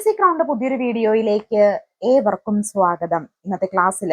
C crowned പുതിയൊരു വീഡിയോയിലേക്ക് ഏവർക്കും സ്വാഗതം. ഇന്നത്തെ ക്ലാസ്സിൽ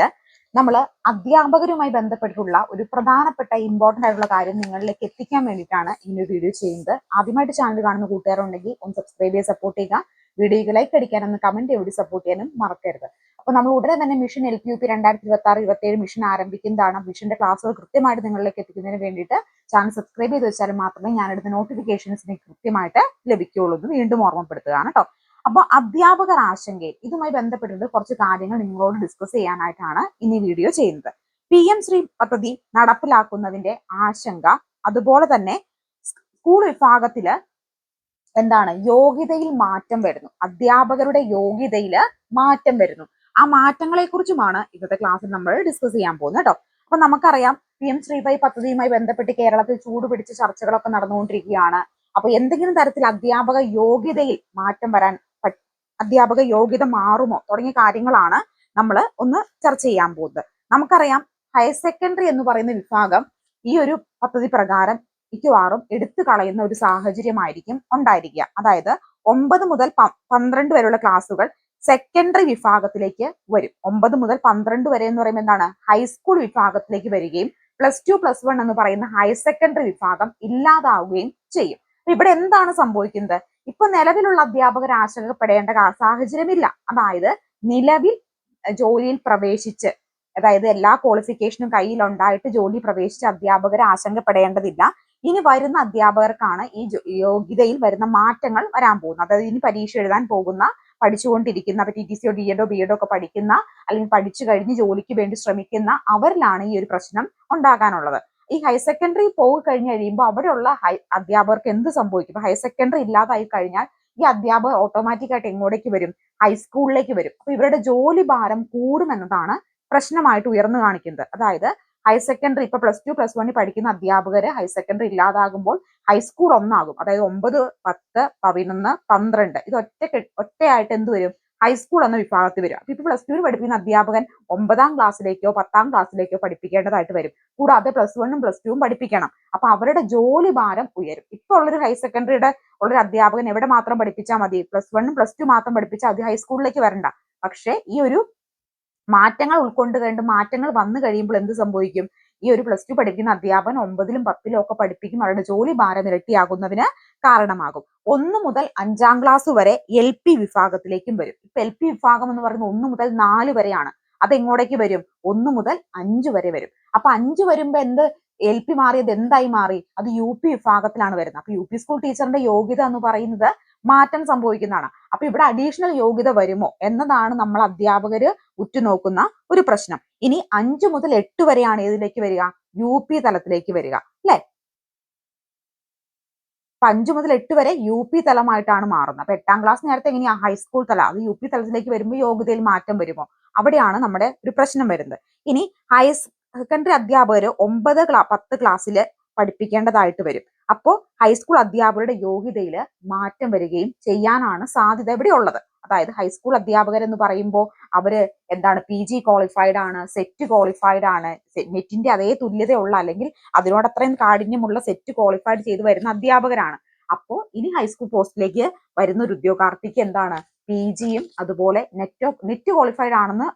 നമ്മൾ അധ്യാപകരുമായി ബന്ധപ്പെട്ടിട്ടുള്ള ഒരു പ്രധാനപ്പെട്ട ഇമ്പോർട്ടന്റ് ആയിട്ടുള്ള കാര്യം നിങ്ങളിലേക്ക് എത്തിക്കാൻ വേണ്ടിയിട്ടാണ് ഇങ്ങനെ ഒരു വീഡിയോ ചെയ്യുന്നത്. ആദ്യമായിട്ട് ചാനൽ കാണുന്ന കൂട്ടുകാരുണ്ടെങ്കിൽ ഒന്ന് സബ്സ്ക്രൈബ് ചെയ്ത് സപ്പോർട്ട് ചെയ്യുക. വീഡിയോയ്ക്ക് ലൈക്ക് അടിക്കാനും കമന്റ് ചെയ്ത് സപ്പോർട്ട് ചെയ്യാനും മറക്കരുത്. അപ്പൊ നമ്മൾ ഉടനെ തന്നെ mission L P U P രണ്ടായിരത്തി ഇരുപത്തി ആറ് ഇരുപത്തി ഏഴ് മിഷൻ ആരംഭിക്കുന്നതാണ് മിഷന്റെ ക്ലാസ്സുകൾ കൃത്യമായിട്ട് നിങ്ങളിലേക്ക് എത്തിക്കുന്നതിന് വേണ്ടിയിട്ട് ചാനൽ സബ്സ്ക്രൈബ് ചെയ്ത് വെച്ചാൽ മാത്രമേ ഞാനെടുത്ത നോട്ടിഫിക്കേഷൻസിന് കൃത്യമായിട്ട് ലഭിക്കുകയുള്ളൂ എന്ന് വീണ്ടും ഓർമ്മപ്പെടുത്തുകയാണ് കേട്ടോ. അപ്പൊ അധ്യാപകർ ആശങ്കയിൽ ഇതുമായി ബന്ധപ്പെട്ടിട്ട് കുറച്ച് കാര്യങ്ങൾ നിങ്ങളോട് ഡിസ്കസ് ചെയ്യാനായിട്ടാണ് ഇനി വീഡിയോ ചെയ്യുന്നത്. പി എം ശ്രീ പദ്ധതി നടപ്പിലാക്കുന്നതിന്റെ ആശങ്ക അതുപോലെ തന്നെ സ്കൂൾ വിഭാഗത്തിൽ എന്താണ് യോഗ്യതയിൽ മാറ്റം വരുന്നു. അധ്യാപകരുടെ യോഗ്യതയിൽ മാറ്റം വരുന്നു. ആ മാറ്റങ്ങളെ കുറിച്ചുമാണ് ഇന്നത്തെ ക്ലാസ്സിൽ നമ്മൾ ഡിസ്കസ് ചെയ്യാൻ പോകുന്നത് കേട്ടോ അപ്പൊ നമുക്കറിയാം പി എം ശ്രീഭായ് പദ്ധതിയുമായി ബന്ധപ്പെട്ട് കേരളത്തിൽ ചൂട് പിടിച്ച ചർച്ചകളൊക്കെ നടന്നുകൊണ്ടിരിക്കുകയാണ്. അപ്പൊ എന്തെങ്കിലും തരത്തിൽ അധ്യാപക യോഗ്യതയിൽ മാറ്റം വരാൻ അധ്യാപക യോഗ്യത മാറുമോ തുടങ്ങിയ കാര്യങ്ങളാണ് നമ്മൾ ഒന്ന് ചർച്ച ചെയ്യാൻ പോകുന്നത്. നമുക്കറിയാം ഹയർ സെക്കൻഡറി എന്ന് പറയുന്ന വിഭാഗം ഈ ഒരു പദ്ധതി പ്രകാരം മിക്കവാറും എടുത്തു കളയുന്ന ഒരു സാഹചര്യമായിരിക്കും ഉണ്ടായിരിക്കുക. അതായത് ഒമ്പത് മുതൽ പന്ത്രണ്ട് വരെയുള്ള ക്ലാസ്സുകൾ സെക്കൻഡറി വിഭാഗത്തിലേക്ക് വരും. ഒമ്പത് മുതൽ പന്ത്രണ്ട് വരെ എന്ന് പറയുമ്പോൾ എന്താണ്? ഹൈസ്കൂൾ വിഭാഗത്തിലേക്ക് വരികയും പ്ലസ് ടു പ്ലസ് വൺ എന്ന് പറയുന്ന ഹയർ സെക്കൻഡറി വിഭാഗം ഇല്ലാതാവുകയും ചെയ്യും. ഇവിടെ എന്താണ് സംഭവിക്കുന്നത്? ഇപ്പൊ നിലവിലുള്ള അധ്യാപകർ ആശങ്കപ്പെടേണ്ട സാഹചര്യമില്ല. അതായത് നിലവിൽ ജോലിയിൽ പ്രവേശിച്ച് അതായത് എല്ലാ ക്വാളിഫിക്കേഷനും കയ്യിൽ ഉണ്ടായിട്ട് ജോലി പ്രവേശിച്ച അധ്യാപകർ ആശങ്കപ്പെടേണ്ടതില്ല. ഇനി വരുന്ന അധ്യാപകർക്കാണ് ഈ യോഗ്യതയിൽ വരുന്ന മാറ്റങ്ങൾ വരാൻ പോകുന്നത്. അതായത് ഇനി പരീക്ഷ എഴുതാൻ പോകുന്ന പഠിച്ചുകൊണ്ടിരിക്കുന്ന ടി ടി സിയോ ഡി എഡോ ബി എഡോ ഒക്കെ പഠിക്കുന്ന അല്ലെങ്കിൽ പഠിച്ചു കഴിഞ്ഞ് ജോലിക്ക് വേണ്ടി ശ്രമിക്കുന്ന അവരിലാണ് ഈ ഒരു പ്രശ്നം ഉണ്ടാകാനുള്ളത്. ഈ ഹയർ സെക്കൻഡറി പോയി കഴിഞ്ഞ് കഴിയുമ്പോൾ അവിടെയുള്ള ഹൈ അധ്യാപകർക്ക് എന്ത് സംഭവിക്കും? ഹയർ സെക്കൻഡറി ഇല്ലാതായി കഴിഞ്ഞാൽ ഈ അധ്യാപകർ ഓട്ടോമാറ്റിക് ആയിട്ട് എങ്ങോട്ടേക്ക് വരും? ഹൈസ്കൂളിലേക്ക് വരും. അപ്പൊ ഇവരുടെ ജോലി ഭാരം കൂടുമെന്നതാണ് പ്രശ്നമായിട്ട് ഉയർന്നു കാണിക്കുന്നത്. അതായത് ഹയർ സെക്കൻഡറി ഇപ്പൊ പ്ലസ് ടു പ്ലസ് വണ്ണിൽ പഠിക്കുന്ന അധ്യാപകര് ഹയർ സെക്കൻഡറി ഇല്ലാതാകുമ്പോൾ ഹൈസ്കൂൾ ഒന്നാകും. അതായത് ഒമ്പത് പത്ത് പതിനൊന്ന് പന്ത്രണ്ട്. ഇത് ഒറ്റ ഒറ്റയായിട്ട് എന്ത് വരും? ഹൈസ്കൂൾ എന്ന വിഭാഗത്തിൽ വരും അപ്പൊ ഇപ്പൊ പ്ലസ് ടുവിന് പഠിപ്പിക്കുന്ന അധ്യാപകൻ ഒമ്പതാം ക്ലാസ്സിലേക്കോ പത്താം ക്ലാസ്സിലേക്കോ പഠിപ്പിക്കേണ്ടതായിട്ട് വരും. കൂടാതെ പ്ലസ് വണ്ണും പ്ലസ് ടുവും പഠിപ്പിക്കണം. അപ്പൊ അവരുടെ ജോലി ഭാരം ഉയരും. ഇപ്പൊ ഉള്ളൊരു ഹയർ സെക്കൻഡറിയുടെ ഉള്ളൊരു അധ്യാപകൻ എവിടെ മാത്രം പഠിപ്പിച്ചാൽ മതി? പ്ലസ് വണ്ണും പ്ലസ് ടു മാത്രം പഠിപ്പിച്ചാൽ മതി. ഹൈസ്കൂളിലേക്ക് വരണ്ട. പക്ഷേ ഈ ഒരു മാറ്റങ്ങൾ ഉൾക്കൊണ്ട് കണ്ട് മാറ്റങ്ങൾ വന്നു കഴിയുമ്പോൾ എന്ത് സംഭവിക്കും? ഈ ഒരു പ്ലസ് ടു പഠിക്കുന്ന അധ്യാപകൻ ഒമ്പതിലും പത്തിലും ഒക്കെ പഠിപ്പിക്കും. അവരുടെ ജോലി ഭാരം ഇരട്ടിയാകുന്നതിന് കാരണമാകും. ഒന്ന് മുതൽ അഞ്ചാം ക്ലാസ് വരെ എൽ പി വിഭാഗത്തിലേക്കും വരും. ഇപ്പൊ എൽ പി വിഭാഗം എന്ന് പറയുന്നത് ഒന്ന് മുതൽ നാല് വരെയാണ്. അത് എങ്ങോട്ടേക്ക് വരും? ഒന്ന് മുതൽ അഞ്ച് വരെ വരും. അപ്പൊ അഞ്ച് വരുമ്പോ എന്ത്? എൽ പി മാറിയത് എന്തായി മാറി? അത് യു പി വിഭാഗത്തിലാണ് വരുന്നത്. അപ്പൊ യു പി സ്കൂൾ ടീച്ചറിന്റെ യോഗ്യത എന്ന് പറയുന്നത് മാറ്റം സംഭവിക്കുന്നതാണ്. അപ്പൊ ഇവിടെ അഡീഷണൽ യോഗ്യത വരുമോ എന്നതാണ് നമ്മൾ അധ്യാപകര് ഉറ്റുനോക്കുന്ന ഒരു പ്രശ്നം. ഇനി അഞ്ചു മുതൽ എട്ട് വരെയാണ് ഏതിലേക്ക് വരിക? യു പി തലത്തിലേക്ക് വരിക. അല്ലെ? അപ്പൊ അഞ്ചു മുതൽ എട്ട് വരെ യു പി തലമായിട്ടാണ് മാറുന്നത്. അപ്പൊ എട്ടാം ക്ലാസ് നേരത്തെ എങ്ങനെയാ? ഹൈസ്കൂൾ തല. അത് യു പി തലത്തിലേക്ക് വരുമ്പോൾ യോഗ്യതയിൽ മാറ്റം വരുമോ? അവിടെയാണ് നമ്മുടെ ഒരു പ്രശ്നം വരുന്നത്. ഇനി ഹയർ സെക്കൻഡറി അധ്യാപകർ ഒമ്പത് ക്ലാ പത്ത് ക്ലാസ്സിൽ പഠിപ്പിക്കേണ്ടതായിട്ട് വരും. അപ്പോൾ ഹൈസ്കൂൾ അധ്യാപകരുടെ യോഗ്യതയിൽ മാറ്റം വരികയും ചെയ്യാനാണ് സാധ്യത ഇവിടെ ഉള്ളത്. അതായത് ഹൈസ്കൂൾ അധ്യാപകർ എന്ന് പറയുമ്പോൾ അവർ എന്താണ് പി ജി ക്വാളിഫൈഡ് ആണ് സെറ്റ് ക്വാളിഫൈഡ് ആണ് നെറ്റിന്റെ അതേ തുല്യതയുള്ള അല്ലെങ്കിൽ അതിനോടത്രയും കാഠിന്യമുള്ള സെറ്റ് ക്വാളിഫൈഡ് ചെയ്ത് വരുന്ന അധ്യാപകരാണ്. അപ്പോൾ ഇനി ഹൈസ്കൂൾ പോസ്റ്റിലേക്ക് വരുന്ന ഒരു ഉദ്യോഗാർത്ഥിക്ക് എന്താണ് പി ജിയും അതുപോലെ നെറ്റ് നെറ്റ് ക്വാളിഫൈഡ് ആണെന്ന്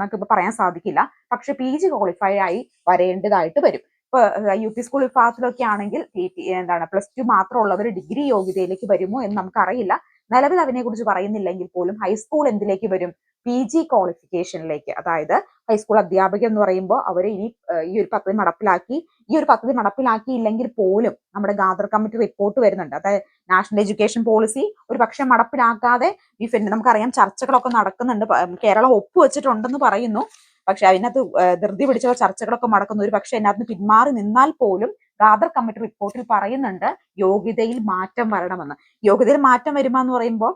നമുക്കിപ്പോൾ പറയാൻ സാധിക്കില്ല. പക്ഷെ പി ജി ക്വാളിഫൈഡ് ആയി വരേണ്ടതായിട്ട് വരും. ഇപ്പൊ യു പി സ്കൂൾ വിഭാഗത്തിലൊക്കെ ആണെങ്കിൽ എന്താണ് പ്ലസ് ടു മാത്രമുള്ളവർ ഡിഗ്രി യോഗ്യതയിലേക്ക് വരുമോ എന്ന് നമുക്കറിയില്ല. നിലവിൽ അതിനെ കുറിച്ച് പറയുന്നില്ലെങ്കിൽ പോലും ഹൈസ്കൂൾ എന്തിലേക്ക് വരും? പി ജി ക്വാളിഫിക്കേഷനിലേക്ക്. അതായത് ഹൈസ്കൂൾ അധ്യാപകൻ എന്ന് പറയുമ്പോൾ അവർ ഇനി ഈ ഒരു പദ്ധതി നടപ്പിലാക്കി ഈ ഒരു പദ്ധതി നടപ്പിലാക്കിയില്ലെങ്കിൽ പോലും നമ്മുടെ ഗാദർ കമ്മിറ്റി റിപ്പോർട്ട് വരുന്നുണ്ട്. അതായത് നാഷണൽ എഡ്യൂക്കേഷൻ പോളിസി ഒരു പക്ഷെ നടപ്പിലാക്കാതെ നമുക്കറിയാം ചർച്ചകളൊക്കെ നടക്കുന്നുണ്ട്. കേരളം ഒപ്പുവെച്ചിട്ടുണ്ടെന്ന് പറയുന്നു. പക്ഷെ അതിനകത്ത് ധൃതി പിടിച്ച ചർച്ചകളൊക്കെ നടക്കുന്നു. ഒരു പക്ഷെ അതിനകത്ത് പിന്മാറി നിന്നാൽ പോലും ഗാദർ കമ്മിറ്റി റിപ്പോർട്ടിൽ പറയുന്നുണ്ട് യോഗ്യതയിൽ മാറ്റം വരണമെന്ന്. യോഗ്യതയിൽ മാറ്റം വരുമെന്ന് പറയുമ്പോൾ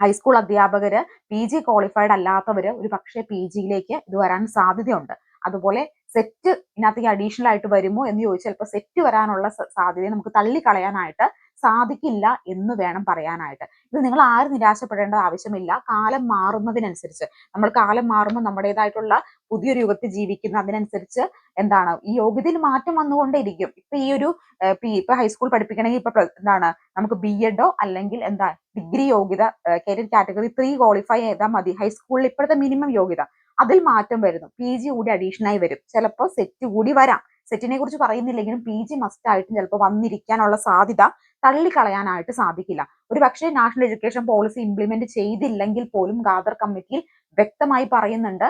ഹൈസ്കൂൾ അധ്യാപകര് പി ജി ക്വാളിഫൈഡ് അല്ലാത്തവര് ഒരു പക്ഷേ പി ജിയിലേക്ക് ഇത് വരാൻ സാധ്യതയുണ്ട്. അതുപോലെ സെറ്റ് ഇതിനകത്തേക്ക് അഡീഷണൽ ആയിട്ട് വരുമോ എന്ന് ചോദിച്ചാൽ ചിലപ്പോൾ സെറ്റ് വരാനുള്ള സാധ്യതയെ നമുക്ക് തള്ളിക്കളയാനായിട്ട് സാധിക്കില്ല എന്ന് വേണം പറയാനായിട്ട്. ഇത് നിങ്ങൾ ആരും നിരാശപ്പെടേണ്ട ആവശ്യമില്ല. കാലം മാറുന്നതിനനുസരിച്ച് നമ്മൾ കാലം മാറുമ്പോൾ നമ്മുടേതായിട്ടുള്ള പുതിയൊരു യുഗത്തിൽ ജീവിക്കുന്ന അതിനനുസരിച്ച് എന്താണ് ഈ യോഗ്യതയിൽ മാറ്റം വന്നുകൊണ്ടേയിരിക്കും. ഇപ്പൊ ഈ ഒരു ഇപ്പൊ ഹൈസ്കൂൾ പഠിപ്പിക്കണമെങ്കിൽ ഇപ്പൊ എന്താണ് നമുക്ക് ബി എഡോ അല്ലെങ്കിൽ എന്താ ഡിഗ്രി യോഗ്യത കരിയർ കാറ്റഗറി ത്രീ ക്വാളിഫൈ ചെയ്താൽ മതി. ഹൈസ്കൂളിൽ ഇപ്പോഴത്തെ മിനിമം യോഗ്യത. അതിൽ മാറ്റം വരുന്നു. പി ജി കൂടി അഡീഷണൽ ആയി വരും. ചിലപ്പോൾ സെറ്റ് കൂടി വരാം. സെറ്റിനെ കുറിച്ച് പറയുന്നില്ലെങ്കിലും പി ജി മസ്റ്റ് ആയിട്ടും ചിലപ്പോൾ വന്നിരിക്കാനുള്ള സാധ്യത തള്ളിക്കളയാനായിട്ട് സാധിക്കില്ല. ഒരു പക്ഷേ നാഷണൽ എഡ്യൂക്കേഷൻ പോളിസി ഇംപ്ലിമെന്റ് ചെയ്തില്ലെങ്കിൽ പോലും ഗാദർ കമ്മിറ്റിയിൽ വ്യക്തമായി പറയുന്നുണ്ട്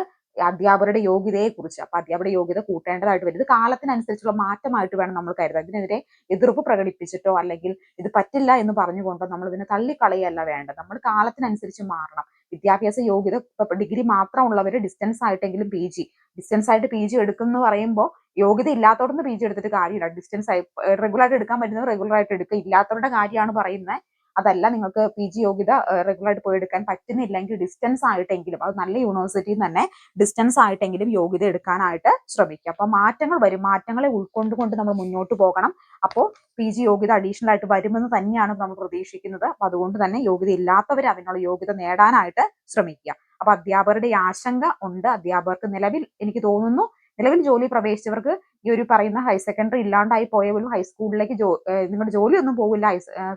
അധ്യാപകരുടെ യോഗ്യതയെ കുറിച്ച് അപ്പൊ അധ്യാപകരുടെ യോഗ്യത കൂട്ടേണ്ടതായിട്ട് വരും. ഇത് കാലത്തിനനുസരിച്ചുള്ള മാറ്റമായിട്ട് വേണം നമ്മൾ കരുതാൻ ഇതിനെതിരെ എതിർപ്പ് പ്രകടിപ്പിച്ചിട്ടോ അല്ലെങ്കിൽ ഇത് പറ്റില്ല എന്ന് പറഞ്ഞുകൊണ്ടോ നമ്മൾ ഇതിനെ തള്ളിക്കളയല്ല വേണ്ടത്. നമ്മൾ കാലത്തിനനുസരിച്ച് മാറണം. വിദ്യാഭ്യാസ യോഗ്യത ഡിഗ്രി മാത്രം മാത്രമുള്ളവർ ഡിസ്റ്റൻസ് ആയിട്ടെങ്കിലും പി ജി ഡിസ്റ്റൻസ് ആയിട്ട് പി ജി എടുക്കുന്നു പറയുമ്പോൾ യോഗ്യത ഇല്ലാത്തവർക്ക് പി ജി എടുത്തിട്ട് കാര്യമില്ല. ഡിസ്റ്റൻസ് ആയി റെഗുലർ ആയിട്ട് എടുക്കാൻ പറ്റുന്നത് റെഗുലർ ആയിട്ട് എടുക്കുക. ഇല്ലാത്തവരുടെ കാര്യമാണ് പറയുന്നത്. അതല്ല നിങ്ങൾക്ക് പി ജി യോഗ്യത റെഗുലർ ആയിട്ട് പോയി എടുക്കാൻ പറ്റുന്നില്ലെങ്കിൽ ഡിസ്റ്റൻസ് ആയിട്ടെങ്കിലും അത് നല്ല യൂണിവേഴ്സിറ്റിയിൽ തന്നെ ഡിസ്റ്റൻസ് ആയിട്ടെങ്കിലും യോഗ്യത എടുക്കാനായിട്ട് ശ്രമിക്കുക. അപ്പൊ മാറ്റങ്ങൾ വരും. മാറ്റങ്ങളെ ഉൾക്കൊണ്ടുകൊണ്ട് നമ്മൾ മുന്നോട്ട് പോകണം. അപ്പോൾ പി ജി യോഗ്യത അഡീഷണൽ ആയിട്ട് വരുമെന്ന് തന്നെയാണ് നമ്മൾ പ്രതീക്ഷിക്കുന്നത്. അപ്പൊ അതുകൊണ്ട് തന്നെ യോഗ്യത ഇല്ലാത്തവർ അതിനുള്ള യോഗ്യത നേടാനായിട്ട് ശ്രമിക്കുക. അപ്പൊ അധ്യാപകരുടെ ആശങ്ക ഉണ്ട്. അധ്യാപകർക്ക് നിലവിൽ എനിക്ക് തോന്നുന്നു നിലവിൽ ജോലി പ്രവേശിച്ചവർക്ക് ഈ ഒരു പറയുന്ന ഹയർ സെക്കൻഡറി ഇല്ലാണ്ടായി പോയ പോലും ഹൈസ്കൂളിലേക്ക് ജോ നിങ്ങളുടെ ജോലിയൊന്നും പോകില്ല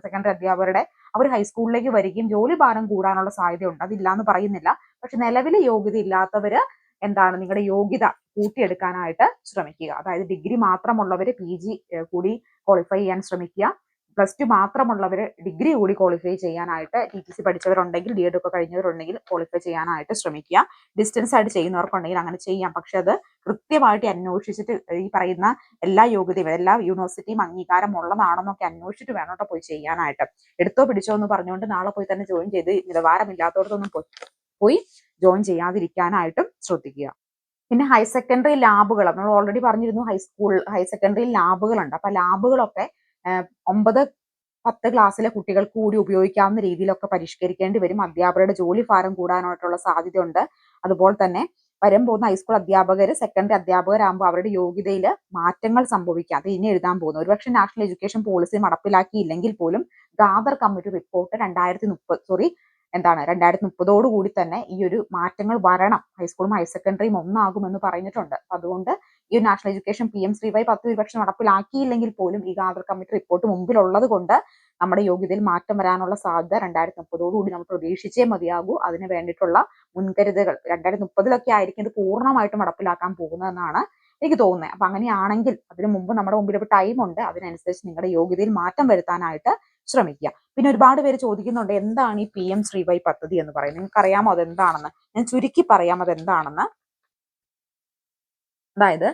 സെക്കൻഡറി അധ്യാപകരുടെ അവർ ഹൈസ്കൂളിലേക്ക് വരികയും ജോലി ഭാരം കൂടാനുള്ള സാധ്യതയുണ്ട്. അതില്ല എന്ന് പറയുന്നില്ല. പക്ഷെ നിലവിലെ യോഗ്യത ഇല്ലാത്തവര് എന്താണ്? നിങ്ങളുടെ യോഗ്യത കൂട്ടിയെടുക്കാനായിട്ട് ശ്രമിക്കുക. അതായത് ഡിഗ്രി മാത്രമുള്ളവര് പി ജി കൂടി ക്വാളിഫൈ ചെയ്യാൻ ശ്രമിക്കുക. പ്ലസ് ടു മാത്രമുള്ളവർ ഡിഗ്രി കൂടി ക്വാളിഫൈ ചെയ്യാനായിട്ട് ടി ടി സി പഠിച്ചവരുണ്ടെങ്കിൽ ഡി എഡ് ഒക്കെ കഴിഞ്ഞവരുണ്ടെങ്കിൽ ക്വാളിഫൈ ചെയ്യാനായിട്ട് ശ്രമിക്കുക. ഡിസ്റ്റൻസ് ആയിട്ട് ചെയ്യുന്നവർക്കുണ്ടെങ്കിൽ അങ്ങനെ ചെയ്യാം. പക്ഷെ അത് കൃത്യമായിട്ട് അന്വേഷിച്ചിട്ട് ഈ പറയുന്ന എല്ലാ യോഗ്യതയും എല്ലാ യൂണിവേഴ്സിറ്റിയും അംഗീകാരം ഉള്ളതാണെന്നൊക്കെ അന്വേഷിച്ചിട്ട് വേണം കേട്ടോ പോയി ചെയ്യാനായിട്ട്. എടുത്തോ പിടിച്ചോ എന്ന് പറഞ്ഞുകൊണ്ട് നാളെ പോയി തന്നെ ജോയിൻ ചെയ്ത് നിലവാരമില്ലാത്തവർക്കൊന്നും പോയി ജോയിൻ ചെയ്യാതിരിക്കാനായിട്ടും ശ്രദ്ധിക്കുക. പിന്നെ ഹയർ സെക്കൻഡറി ലാബുകൾ നമ്മൾ ഓൾറെഡി പറഞ്ഞിരുന്നു ഹൈസ്കൂൾ ഹയർ സെക്കൻഡറി ലാബുകളുണ്ട് അപ്പൊ ലാബുകളൊക്കെ ഒമ്പത് പത്ത് ക്ലാസ്സിലെ കുട്ടികൾക്ക് കൂടി ഉപയോഗിക്കാവുന്ന രീതിയിലൊക്കെ പരിഷ്കരിക്കേണ്ടി വരും. അധ്യാപകരുടെ ജോലി ഭാരം കൂടാനായിട്ടുള്ള സാധ്യതയുണ്ട്. അതുപോലെ തന്നെ വരും പോകുന്ന ഹൈസ്കൂൾ അധ്യാപകർ സെക്കൻഡറി അധ്യാപകരാകുമ്പോൾ അവരുടെ യോഗ്യതയിൽ മാറ്റങ്ങൾ സംഭവിക്കാം. അത് ഇനി എഴുതാൻ പോകുന്നു. ഒരുപക്ഷെ നാഷണൽ എഡ്യൂക്കേഷൻ പോളിസി നടപ്പിലാക്കിയില്ലെങ്കിൽ പോലും ഗാദർ കമ്മിറ്റി റിപ്പോർട്ട് രണ്ടായിരത്തി മുപ്പത് സോറി എന്താണ് രണ്ടായിരത്തി മുപ്പതോടുകൂടി തന്നെ ഈ ഒരു മാറ്റങ്ങൾ വരണം. ഹൈസ്കൂളും ഹയർ സെക്കൻഡറിയും ഒന്നാകുമെന്ന് പറഞ്ഞിട്ടുണ്ട്. അതുകൊണ്ട് ഈ ഒരു നാഷണൽ എഡ്യൂക്കേഷൻ പി എം ശ്രീവൈ ഒരുപക്ഷെ നടപ്പിലാക്കിയില്ലെങ്കിൽ പോലും ഈ ഗാദർ കമ്മിറ്റി റിപ്പോർട്ട് മുമ്പിലുള്ളത് കൊണ്ട് നമ്മുടെ യോഗ്യതയിൽ മാറ്റം വരാനുള്ള സാധ്യത രണ്ടായിരത്തി മുപ്പതോടുകൂടി നമ്മൾ പ്രതീക്ഷിച്ചേ മതിയാകൂ. അതിന് വേണ്ടിയിട്ടുള്ള മുൻകരുതലുകൾ രണ്ടായിരത്തി മുപ്പതിലൊക്കെ ആയിരിക്കും ഇത് പൂർണമായിട്ടും നടപ്പിലാക്കാൻ പോകുന്നതെന്നാണ് എനിക്ക് തോന്നുന്നത്. അപ്പൊ അങ്ങനെയാണെങ്കിൽ അതിന് മുമ്പ് നമ്മുടെ മുമ്പിൽ ഒരു ടൈം ഉണ്ട്. അതിനനുസരിച്ച് നിങ്ങളുടെ യോഗ്യതയിൽ മാറ്റം വരുത്താനായിട്ട് ശ്രമിക്കുക. പിന്നെ ഒരുപാട് പേര് ചോദിക്കുന്നുണ്ട് എന്താണ് ഈ പി എം ശ്രീവൈ പദ്ധതി എന്ന് പറയുന്നത്? നിങ്ങൾക്ക് അറിയാമോ അതെന്താണെന്ന്? ഞാൻ ചുരുക്കി പറയാം അത് എന്താണെന്ന് അതായത്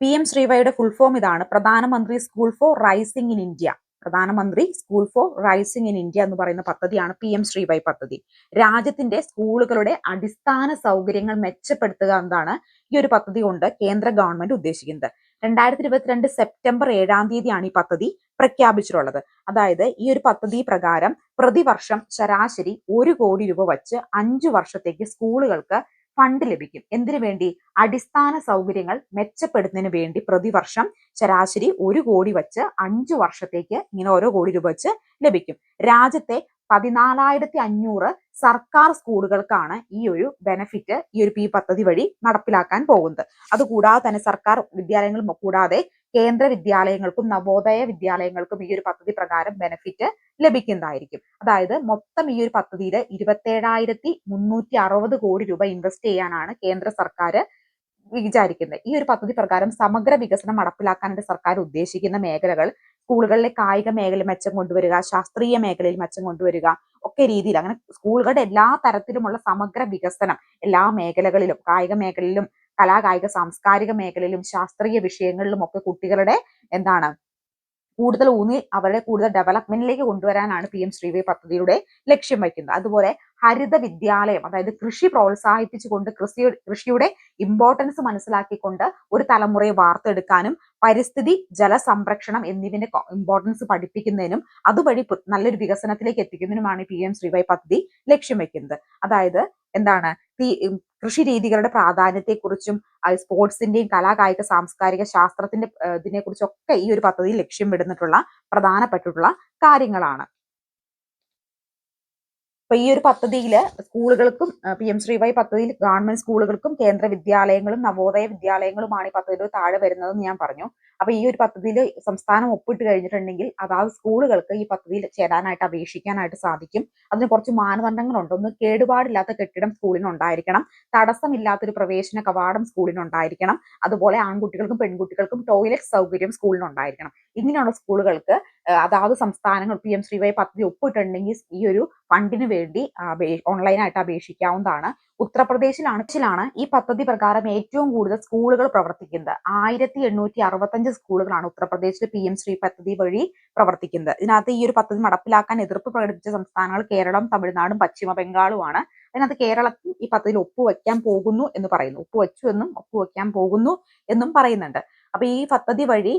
പി എം ശ്രീവയുടെ ഫുൾ ഫോം ഇതാണ്. പ്രധാനമന്ത്രി school for rising in India പ്രധാനമന്ത്രി school for rising in India എന്ന് പറയുന്ന പദ്ധതിയാണ് പി എം ശ്രീവൈ പദ്ധതി. രാജ്യത്തിന്റെ സ്കൂളുകളുടെ അടിസ്ഥാന സൗകര്യങ്ങൾ മെച്ചപ്പെടുത്തുക എന്നതാണ് ഈ ഒരു പദ്ധതി കൊണ്ട് കേന്ദ്ര ഗവൺമെന്റ് ഉദ്ദേശിക്കുന്നത്. രണ്ടായിരത്തി ഇരുപത്തിരണ്ട് സെപ്റ്റംബർ ഏഴാം തീയതിയാണ് ഈ പദ്ധതി പ്രഖ്യാപിച്ചിട്ടുള്ളത്. അതായത് ഈ ഒരു പദ്ധതി പ്രകാരം പ്രതിവർഷം ശരാശരി ഒരു കോടി രൂപ വച്ച് അഞ്ചു വർഷത്തേക്ക് സ്കൂളുകൾക്ക് ഫണ്ട് ലഭിക്കും. എന്തിനു വേണ്ടി? അടിസ്ഥാന സൗകര്യങ്ങൾ മെച്ചപ്പെടുന്നതിന് വേണ്ടി പ്രതിവർഷം ശരാശരി ഒരു കോടി വച്ച് അഞ്ചു വർഷത്തേക്ക് ഇങ്ങനെ ഓരോ കോടി രൂപ വെച്ച് ലഭിക്കും. രാജ്യത്തെ പതിനാലായിരത്തി അഞ്ഞൂറ് സർക്കാർ സ്കൂളുകൾക്കാണ് ഈ ഒരു ബെനഫിറ്റ് ഈ ഒരു പി പദ്ധതി വഴി നടപ്പിലാക്കാൻ പോകുന്നത്. അതുകൂടാതെ തന്നെ സർക്കാർ വിദ്യാലയങ്ങൾ കൂടാതെ കേന്ദ്ര വിദ്യാലയങ്ങൾക്കും നവോദയ വിദ്യാലയങ്ങൾക്കും ഈ ഒരു പദ്ധതി പ്രകാരം ബെനഫിറ്റ് ലഭിക്കുന്നതായിരിക്കും. അതായത് മൊത്തം ഈ ഒരു പദ്ധതിയിൽ ഇരുപത്തേഴായിരത്തി മുന്നൂറ്റി അറുപത് കോടി രൂപ ഇൻവെസ്റ്റ് ചെയ്യാനാണ് കേന്ദ്ര സർക്കാർ വിചാരിക്കുന്നത്. ഈ ഒരു പദ്ധതി പ്രകാരം സമഗ്ര വികസനം നടപ്പിലാക്കാനായിട്ട് സർക്കാർ ഉദ്ദേശിക്കുന്ന മേഖലകൾ സ്കൂളുകളിലെ കായിക മേഖല മെച്ചം കൊണ്ടുവരിക ശാസ്ത്രീയ മേഖലയിൽ മെച്ചം കൊണ്ടുവരിക ഒക്കെ രീതിയിൽ അങ്ങനെ സ്കൂളുകളുടെ എല്ലാ തരത്തിലുമുള്ള സമഗ്ര വികസനം എല്ലാ മേഖലകളിലും കായിക മേഖലയിലും കലാകായിക സാംസ്കാരിക മേഖലയിലും ശാസ്ത്രീയ വിഷയങ്ങളിലും ഒക്കെ കുട്ടികളുടെ എന്താണ് കൂടുതൽ ഊന്നി അവരുടെ കൂടുതൽ ഡെവലപ്മെന്റിലേക്ക് കൊണ്ടുവരാനാണ് പി എം ശ്രീവേ പദ്ധതിയുടെ ലക്ഷ്യം വയ്ക്കുന്നത്. അതുപോലെ ഹരിത വിദ്യാലയം അതായത് കൃഷി പ്രോത്സാഹിപ്പിച്ചുകൊണ്ട് കൃഷി കൃഷിയുടെ ഇമ്പോർട്ടൻസ് മനസ്സിലാക്കിക്കൊണ്ട് ഒരു തലമുറയെ വാർത്തെടുക്കാനും പരിസ്ഥിതി ജലസംരക്ഷണം എന്നിവന്റെ ഇമ്പോർട്ടൻസ് പഠിപ്പിക്കുന്നതിനും അതുവഴി നല്ലൊരു വികസനത്തിലേക്ക് എത്തിക്കുന്നതിനുമാണ് പി എം ശ്രീവൈ പദ്ധതി ലക്ഷ്യം വയ്ക്കുന്നത്. അതായത് എന്താണ് കൃഷി രീതികളുടെ പ്രാധാന്യത്തെക്കുറിച്ചും സ്പോർട്സിന്റെയും കലാകായിക സാംസ്കാരിക ശാസ്ത്രത്തിന്റെ ഇതിനെക്കുറിച്ചൊക്കെ ഈ ഒരു പദ്ധതിയിൽ ലക്ഷ്യം വിടുന്നിട്ടുള്ള പ്രധാനപ്പെട്ടിട്ടുള്ള കാര്യങ്ങളാണ്. അപ്പൊ ഈ ഒരു പദ്ധതിയിൽ സ്കൂളുകൾക്കും പി എം ശ്രീവൈ പദ്ധതിയിൽ ഗവൺമെന്റ് സ്കൂളുകൾക്കും കേന്ദ്ര വിദ്യാലയങ്ങളും നവോദയ വിദ്യാലയങ്ങളുമാണ് ഈ പദ്ധതിയുടെ താഴെ വരുന്നതെന്ന് ഞാൻ പറഞ്ഞു. അപ്പൊ ഈ ഒരു പദ്ധതിയിൽ സംസ്ഥാനം ഒപ്പിട്ട് കഴിഞ്ഞിട്ടുണ്ടെങ്കിൽ അതാത് സ്കൂളുകൾക്ക് ഈ പദ്ധതിയിൽ ചേരാനായിട്ട് അപേക്ഷിക്കാനായിട്ട് സാധിക്കും. അതിന് കുറച്ച് മാനദണ്ഡങ്ങളുണ്ട്. ഒന്ന് കേടുപാടില്ലാത്ത കെട്ടിടം സ്കൂളിന് ഉണ്ടായിരിക്കണം തടസ്സമില്ലാത്തൊരു പ്രവേശന കവാടം സ്കൂളിന് ഉണ്ടായിരിക്കണം അതുപോലെ ആൺകുട്ടികൾക്കും പെൺകുട്ടികൾക്കും ടോയ്ലറ്റ് സൗകര്യം സ്കൂളിന് ഉണ്ടായിരിക്കണം ഇങ്ങനെയുള്ള സ്കൂളുകൾക്ക് അതാത് സംസ്ഥാനങ്ങൾ പി എം ശ്രീവൈ പദ്ധതി ഒപ്പിട്ടുണ്ടെങ്കിൽ ഈ ഒരു ഫണ്ടിന് വേണ്ടി ഓൺലൈനായിട്ട് അപേക്ഷിക്കാവുന്നതാണ്. ഉത്തർപ്രദേശിലാണ് ഈ പദ്ധതി പ്രകാരം ഏറ്റവും കൂടുതൽ സ്കൂളുകൾ പ്രവർത്തിക്കുന്നത്. ആയിരത്തി എണ്ണൂറ്റി അറുപത്തഞ്ച് സ്കൂളുകളാണ് ഉത്തർപ്രദേശിൽ പി എം ശ്രീ പദ്ധതി വഴി പ്രവർത്തിക്കുന്നത്. ഇതിനകത്ത് ഈ ഒരു പദ്ധതി നടപ്പിലാക്കാൻ എതിർപ്പ് പ്രകടിപ്പിച്ച സംസ്ഥാനങ്ങൾ കേരളം തമിഴ്നാടും പശ്ചിമ ബംഗാളുമാണ്. അതിനകത്ത് കേരളത്തിൽ ഈ പദ്ധതിയിൽ ഒപ്പുവെക്കാൻ പോകുന്നു എന്ന് പറയുന്നു. ഒപ്പുവെച്ചു എന്നും ഒപ്പുവെക്കാൻ പോകുന്നു എന്നും പറയുന്നുണ്ട്. അപ്പൊ ഈ പദ്ധതി വഴി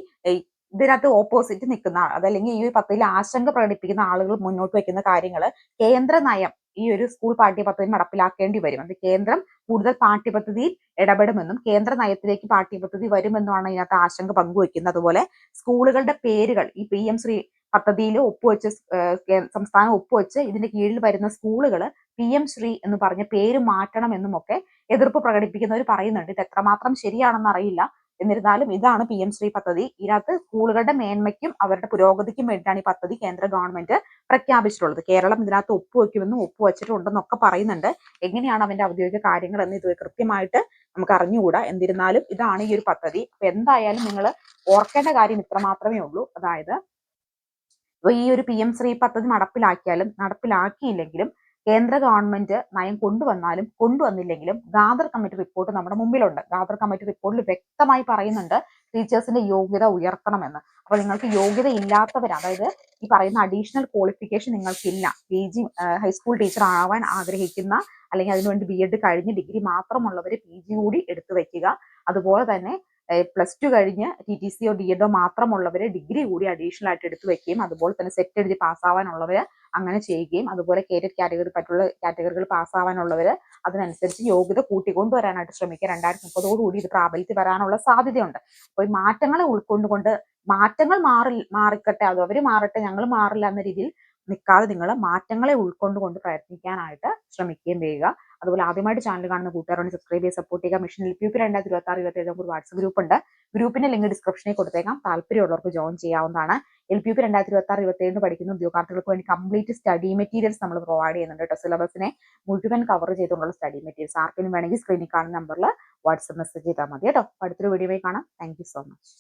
ഇതിനകത്ത് ഓപ്പോസിറ്റ് നിൽക്കുന്ന അതല്ലെങ്കിൽ ഈ ഒരു പദ്ധതിയിൽ ആശങ്ക പ്രകടിപ്പിക്കുന്ന ആളുകൾ മുന്നോട്ട് വെക്കുന്ന കാര്യങ്ങൾ കേന്ദ്ര നയം ഈ ഒരു സ്കൂൾ പാഠ്യപദ്ധതി നടപ്പിലാക്കേണ്ടി വരും. അത് കേന്ദ്രം കൂടുതൽ പാഠ്യപദ്ധതിയിൽ ഇടപെടുമെന്നും കേന്ദ്ര നയത്തിലേക്ക് പാഠ്യപദ്ധതി വരുമെന്നുമാണ് ഇതിനകത്ത് ആശങ്ക പങ്കുവെക്കുന്നത് അതുപോലെ സ്കൂളുകളുടെ പേരുകൾ ഈ പി എം ശ്രീ പദ്ധതിയിൽ ഒപ്പുവെച്ച് സംസ്ഥാനം ഒപ്പുവെച്ച് ഇതിന്റെ കീഴിൽ വരുന്ന സ്കൂളുകൾ പി എം ശ്രീ എന്ന് പറഞ്ഞ പേര് മാറ്റണം എന്നും ഒക്കെ എതിർപ്പ് പ്രകടിപ്പിക്കുന്നവർ പറയുന്നുണ്ട്. ഇത് എത്രമാത്രം ശരിയാണെന്ന് അറിയില്ല. എന്നിരുന്നാലും ഇതാണ് പി എം ശ്രീ പദ്ധതി. ഇതിനകത്ത് സ്കൂളുകളുടെ മേന്മയ്ക്കും അവരുടെ പുരോഗതിക്കും വേണ്ടിയിട്ടാണ് ഈ പദ്ധതി കേന്ദ്ര ഗവൺമെന്റ് പ്രഖ്യാപിച്ചിട്ടുള്ളത്. കേരളം ഇതിനകത്ത് ഒപ്പുവെക്കുമെന്നും ഒപ്പുവെച്ചിട്ടുണ്ടെന്നൊക്കെ പറയുന്നുണ്ട്. എങ്ങനെയാണ് അവന്റെ ഔദ്യോഗിക കാര്യങ്ങൾ എന്ന് ഇത് കൃത്യമായിട്ട് നമുക്ക് അറിഞ്ഞുകൂടാ. എന്നിരുന്നാലും ഇതാണ് ഈ ഒരു പദ്ധതി. അപ്പൊ എന്തായാലും നിങ്ങൾ ഓർക്കേണ്ട കാര്യം ഇത്ര മാത്രമേ ഉള്ളൂ. അതായത് ഈ ഒരു പി എം ശ്രീ പദ്ധതി നടപ്പിലാക്കിയാലും നടപ്പിലാക്കിയില്ലെങ്കിലും കേന്ദ്ര ഗവൺമെന്റ് നയം കൊണ്ടുവന്നാലും കൊണ്ടുവന്നില്ലെങ്കിലും ഗാദർ കമ്മിറ്റി റിപ്പോർട്ട് നമ്മുടെ മുമ്പിലുണ്ട്. ഗാദർ കമ്മിറ്റി റിപ്പോർട്ടിൽ വ്യക്തമായി പറയുന്നുണ്ട് ടീച്ചേഴ്സിന്റെ യോഗ്യത ഉയർത്തണമെന്ന്. അപ്പോൾ നിങ്ങൾക്ക് യോഗ്യത ഇല്ലാത്തവർ അതായത് ഈ പറയുന്ന additional qualification നിങ്ങൾക്കില്ല. P G high school teacher ആവാൻ ആഗ്രഹിക്കുന്ന അല്ലെങ്കിൽ അതിനുവേണ്ടി ബി എഡ് കഴിഞ്ഞ് ഡിഗ്രി മാത്രമുള്ളവർ പി ജി കൂടി എടുത്തു വെക്കുക. അതുപോലെ തന്നെ പ്ലസ് ടു കഴിഞ്ഞ് ടി ടി സിയോ ഡി എഡോ മാത്രമുള്ളവർ ഡിഗ്രി കൂടി അഡീഷണൽ ആയിട്ട് എടുത്തു വെക്കുകയും അതുപോലെ തന്നെ സെറ്റ് എഴുതി പാസ്സാവാനുള്ളവർ അങ്ങനെ ചെയ്യുകയും അതുപോലെ കേറ്റഡ് കാറ്റഗറി പറ്റുള്ള കാറ്റഗറികൾ പാസ്സാവാനുള്ളവർ അതിനനുസരിച്ച് യോഗ്യത കൂട്ടിക്കൊണ്ടുവരാനായിട്ട് ശ്രമിക്കുക. രണ്ടായിരത്തി മുപ്പതോടുകൂടി ഇത് പ്രാബല്യത്തിൽ വരാനുള്ള സാധ്യതയുണ്ട്. അപ്പോൾ ഈ മാറ്റങ്ങളെ ഉൾക്കൊണ്ടുകൊണ്ട് മാറ്റങ്ങൾ മാറി മാറിക്കട്ടെ. അത് അവർ മാറട്ടെ ഞങ്ങൾ മാറില്ല എന്ന രീതിയിൽ നിൽക്കാതെ നിങ്ങൾ മാറ്റങ്ങളെ ഉൾക്കൊണ്ടുകൊണ്ട് പ്രയത്നിക്കാനായിട്ട് ശ്രമിക്കുകയും ചെയ്യുക. അതുപോലെ ആദ്യമായിട്ട് ചാനൽ കാണുന്ന കൂട്ടുകാരോട് സബ്സ്ക്രൈബ് ചെയ്ത് സപ്പോർട്ട് ചെയ്യുക. മിഷൻ എൽ പി രണ്ടായിരത്തി ഇരുപത്തി ആറ് ഇരുപത്തി ഏഴ് വാട്സ്ആപ്പ് ഗ്രൂപ്പ് ഉണ്ട്. ഗ്രൂപ്പിന്റെ ലിങ്ക് ഡിസ്ക്രിപ്ഷനിൽ കൊടുത്തേക്കാം. താല്പര്യമുള്ളവർക്ക് ജോയിൻ ചെയ്യാവുന്നതാണ്. എൽ പി പി രണ്ടായിരത്തി ഇരുപത്തി ആറ് ഇരുപത്തി ഏഴിന് പഠിക്കുന്ന ഉദ്യോഗാർത്ഥികൾക്ക് വേണ്ടി കംപ്ലീറ്റ് സ്റ്റഡി മെറ്റീരിയൽസ് നമ്മൾ പ്രൊവൈഡ് ചെയ്യുന്നുണ്ട് കേട്ടോ. സിലബസിനെ മുഴുവൻ കവർ ചെയ്തുകൊണ്ടുള്ള സ്റ്റഡി മെറ്റീരിയൽസ് ആർക്കെങ്കിലും വേണമെങ്കിൽ സ്ക്രീനിൽ കാണുന്ന നമ്പറിൽ വാട്സ്ആപ്പ് മെസ്സേജ് ചെയ്താൽ മതി കേട്ടോ. അടുത്തൊരു വീഡിയോയിൽ കാണാം. Thank so much